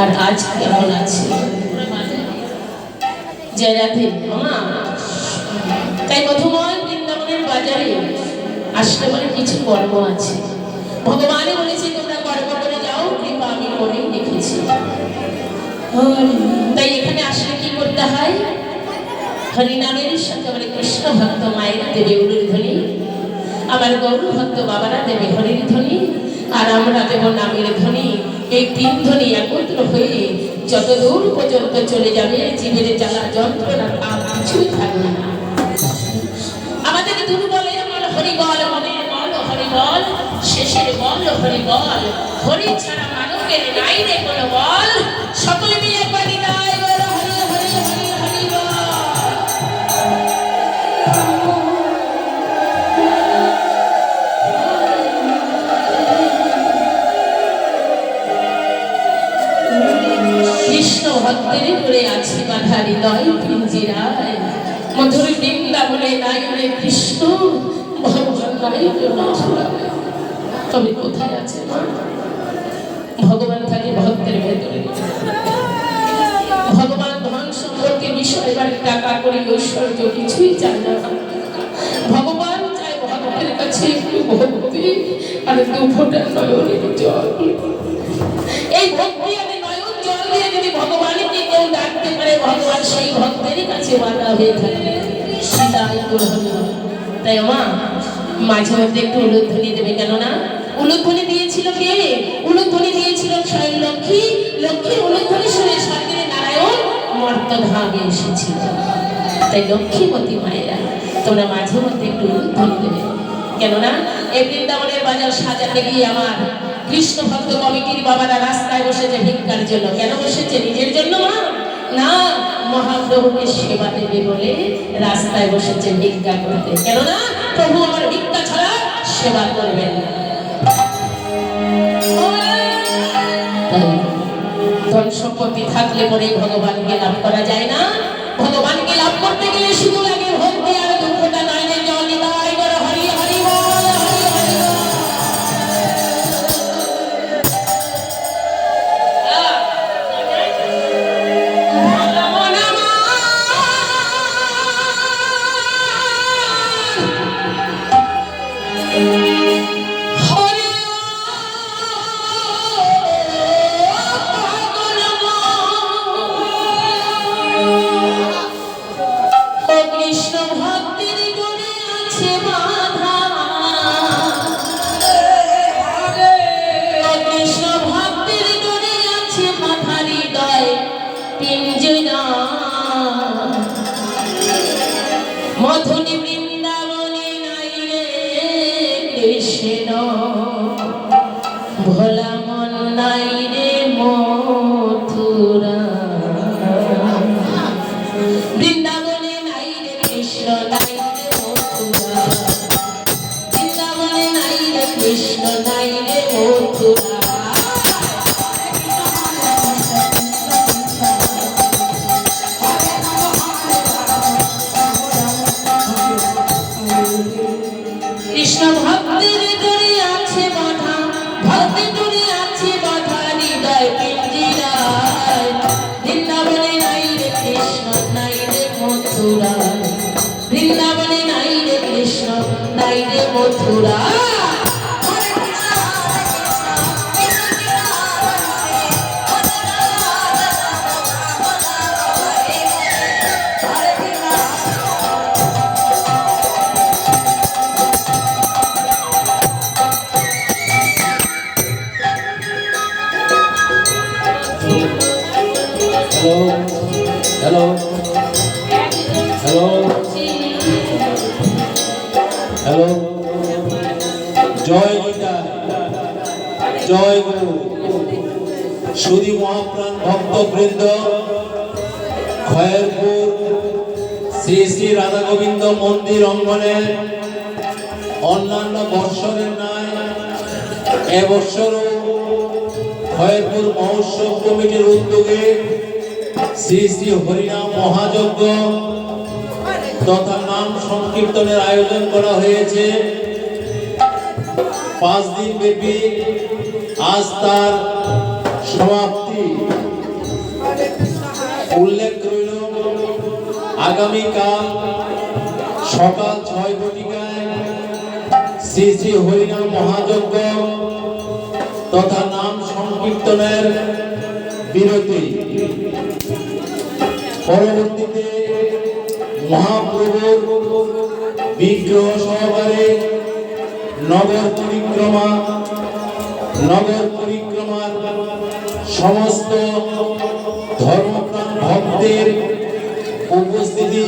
আর আজ কেমন আছে? তাই মধুময় বৃন্দাবনের বাজারে আসলে বলে কিছু কর্ম আছে। ভগবানই বলেছে তোমরা কর্ম করে যাও, কৃপা আমি করেই রেখেছি তাই এখানে আসলে কি করতে হয়? হরিনামের সাথে মানে কৃষ্ণ ভক্ত মায়ের দেবে উলুর ধ্বনি আমার গৌর ভক্ত বাবারা দেবে হরির ধ্বনি, আর আমরা দেব নামের ধ্বনি। এই তিন ধ্বনি একত্র হয়ে যত দূর পর্যন্ত চলে যাবে জীবের জ্বালা যন্ত্রণা আর কিছুই থাকবে না। আমাদের দুর্বলের বল হরিবল মনের বল শেষের বল হরিবল হরি ছাড়া মানবের নাই রে কোনো বল, সকলে মিলে বাধা হৃদয় পিঞ্জিরায় মধুর বৃন্দাবনে নাই রে কৃষ্ণ, ভগবান নাই। তবে কোথায় আছে ভগবান থাকে ভক্তের ভেতরে। ভগবান ধন সম্পত্তি বিষয় বাড়ি টাকা করে ঐশ্বর্য কিছুই চায় না। ভগবান চায় ভক্তের কাছে একটু ভক্তি আর দু ফোঁটা নয়নের জল। এই ভক্তি আমি পারে ভগবান সেই ভক্তের কাছে বাধা হয়ে থাকে সীতাই গ্রহণ তাই মা মাঝে মধ্যে একটু উলুধ্বনি দেবে কেননা? উলুধ্বনি দিয়েছিল কে? উলুধ্বনি দিয়েছিল স্বয়ং লক্ষ্মী। লক্ষ্মী উলুধ্বনি শুনে স্বর্গের নারায়ণ মর্তভাগে এসেছিল। তাই লক্ষ্মীপতি মায়েরা, তোমরা মাঝে মধ্যে একটু উলুধ্বনি দেবে। কেননা, এই বৃন্দাবনের বাজার সাজাতে গিয়ে আমার কৃষ্ণ ভক্ত কমিটির বাবারা রাস্তায় বসেছে ভিক্ষার জন্য। কেন বসেছে? নিজের জন্য, মা। না, মহাপ্রভুকে সেবা দেবে বলে রাস্তায় বসেছে ভিক্ষা করতে। কেননা, প্রভু আমার ভিক্ষা ছাড়া সেবা করবেন না। ধন সম্পত্তি থাকলে পরে ভগবানকে লাভ করা যায় না। కూడా ভক্তবৃন্দ, খয়েরপুর, শ্রী শ্রী রাধা গোবিন্দ মন্দির অঙ্গনে অন্যান্য বৎসরের ন্যায় এবছরও খয়েরপুর মহোৎসব কমিটির উদ্যোগে শ্রী শ্রী হরিনাম মহাযজ্ঞ তথা নাম সংকীর্তনের আয়োজন করা হয়েছে। পাঁচ দিন ব্যাপী আজ তার সমাপ্তি আগামীকাল সকাল ছয় ঘটিকায় শ্রী শ্রী হরিনাম মহাযজ্ঞ তথা নাম সংকীর্তনের বিরতি। পরবর্তীতে মহাপ্রভুর বিগ্রহ সহকারে নগর পরিক্রমা, নগর পরিক্রমার সমস্ত ধর্মপ্রাণ ভক্তের উপস্থিতি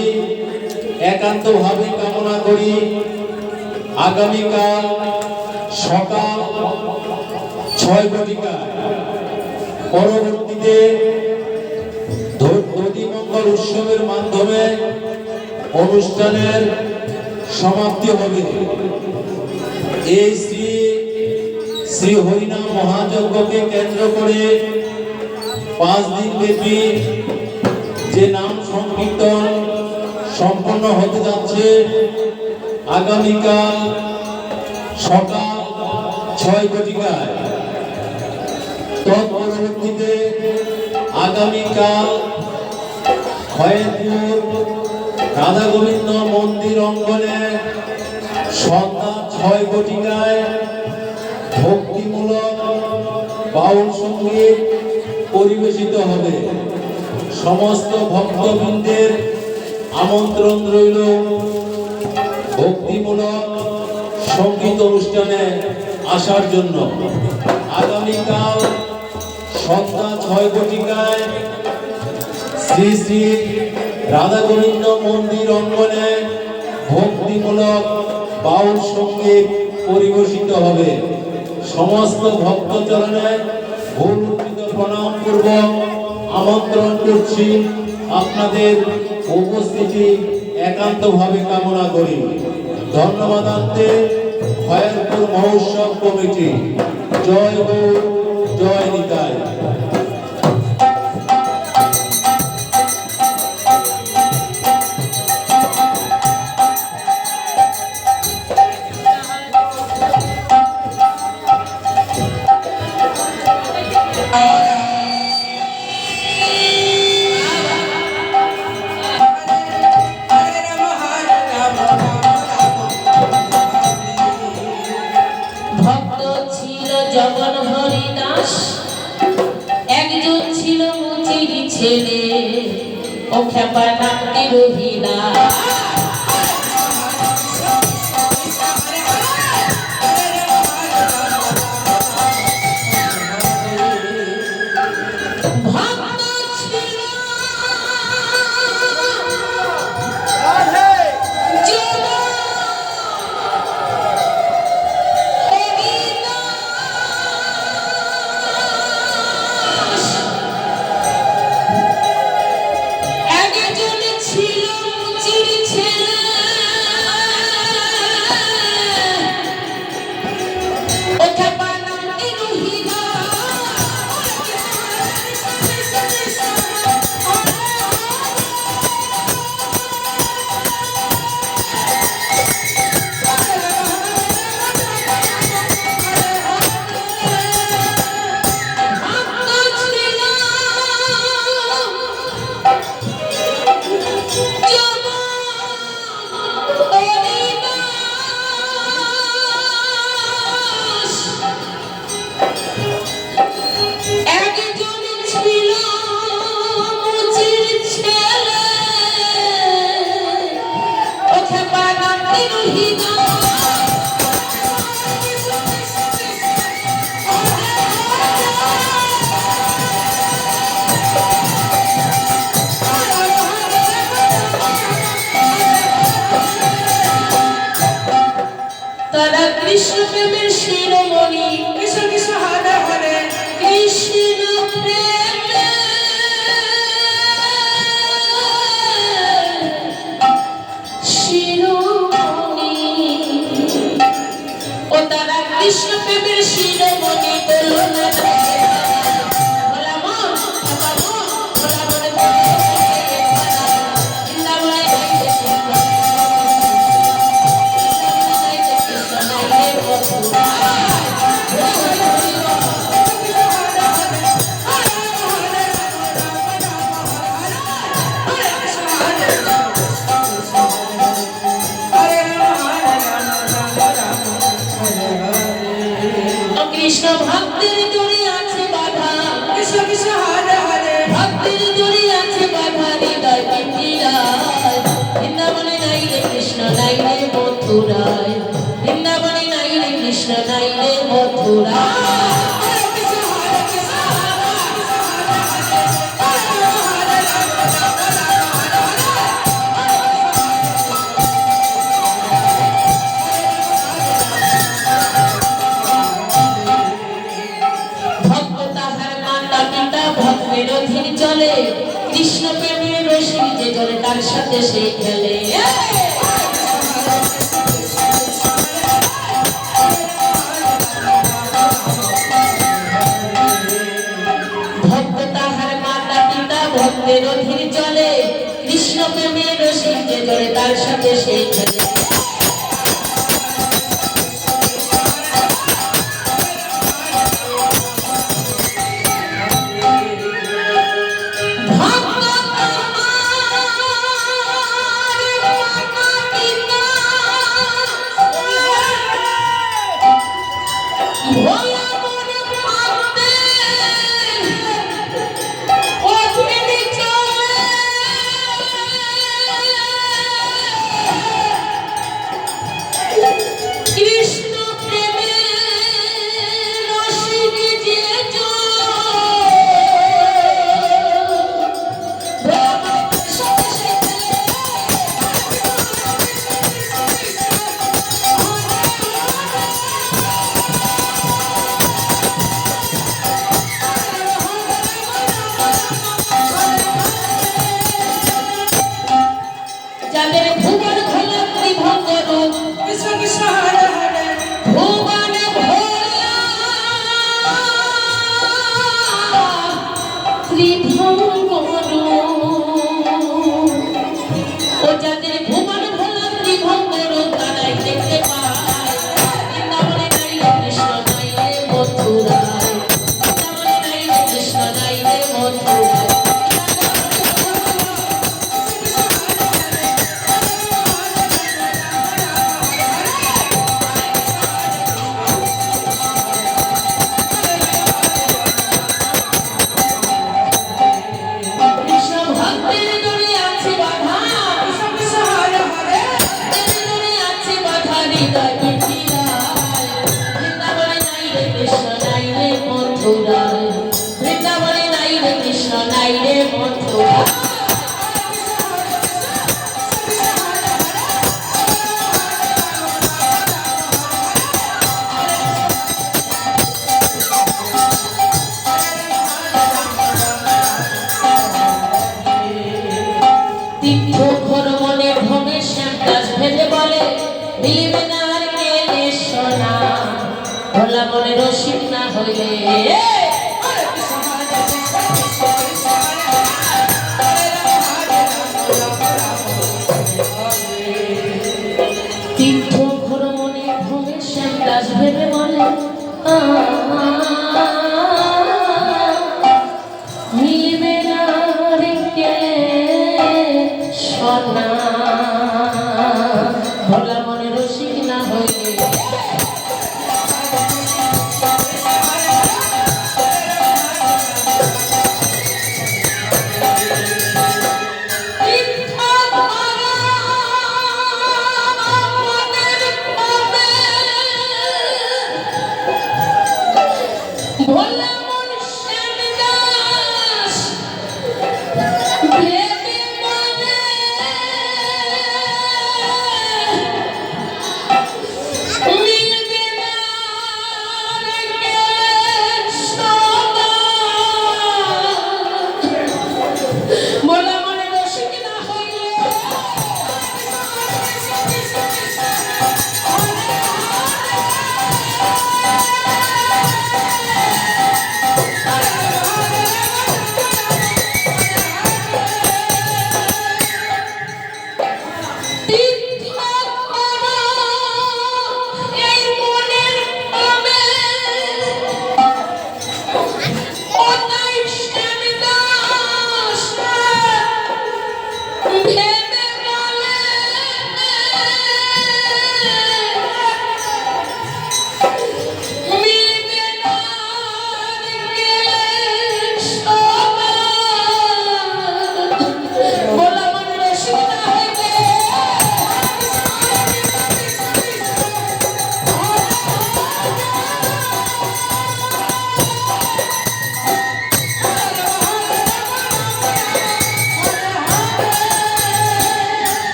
একান্তভাবে কামনা করি। আগামীকাল সকাল ছয় ঘটিকায় পরবর্তীতে দধিমঙ্গল উৎসবের মাধ্যমে অনুষ্ঠানের সমাপ্তি হবে। এই শ্রী শ্রী হরিনাম মহাযজ্ঞকে কেন্দ্র করে পাঁচ দিন ব্যাপী যে নাম সংকীর্তন সম্পন্ন হতে যাচ্ছে, আগামীকাল সকাল ছয় ঘটিকায়। তৎপরবর্তীতে আগামীকাল খয়েরপুর রাধা গোবিন্দ মন্দির অঙ্গনে সন্ধ্যা ছয় ঘটিকায় ভক্তিমূলক বাউল সংগীত পরিবেশিত হবে। সমস্ত ভক্তবৃন্দের আমন্ত্রণ রইল। ভক্তিমূলক সংগীত অনুষ্ঠানে আসার জন্য। আগামীকাল সন্ধ্যা ছয় ঘটিকায় শ্রী শ্রী রাধা গোবিন্দ মন্দির অঙ্গনে ভক্তিমূলক বাউল সংগীত পরিবেশিত হবে। সমস্ত ভক্তচরণে ভূমিত আমন্ত্রণ করছি আপনাদের উপস্থিতি একান্তভাবে কামনা করি। ধন্যবাদ আনতে ভয়ঙ্কর মহোৎসব কমিটি। জয় গৌর জয় নিতাই। मोक्ष परम निर्विना কৃষ্ণ প্রেমের সাথে সেই three, four. ভোলা বলে রসিক না হইলে। তীর্থ ঘোর মনে ভোগে শ্যামদাস ভেবে বলে আ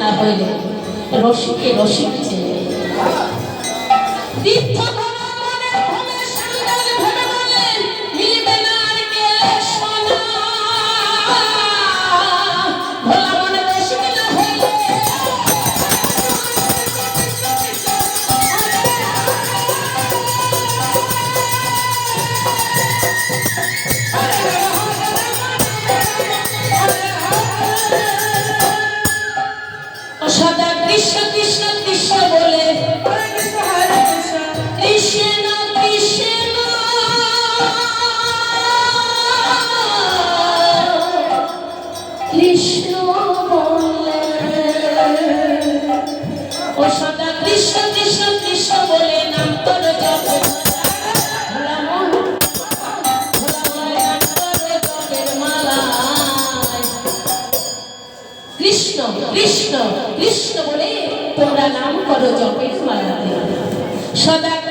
না হইলে রসিকে রসিক চেয়ে কৃষ্ণ কৃষ্ণ। কৃষ্ণ বলে। তোমরা নাম করো জপের মালাতে। সদা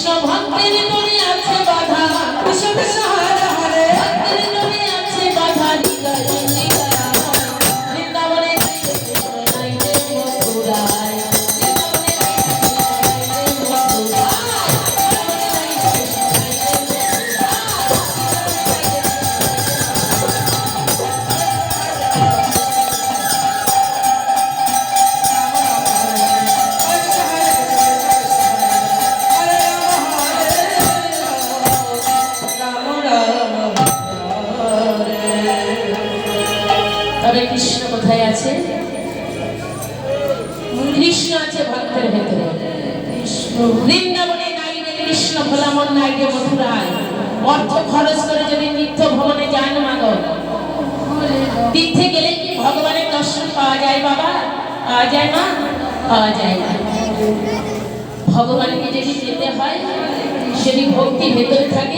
কৃষ্ণ ভক্তের তীর্থে গেলে কি ভগবানের দর্শন পাওয়া যায় বাবা? পাওয়া যায় মা? পাওয়া যায় না। ভগবানকে যদি যেতে হয় সেদিন ভক্তি ভেতরে থাকে।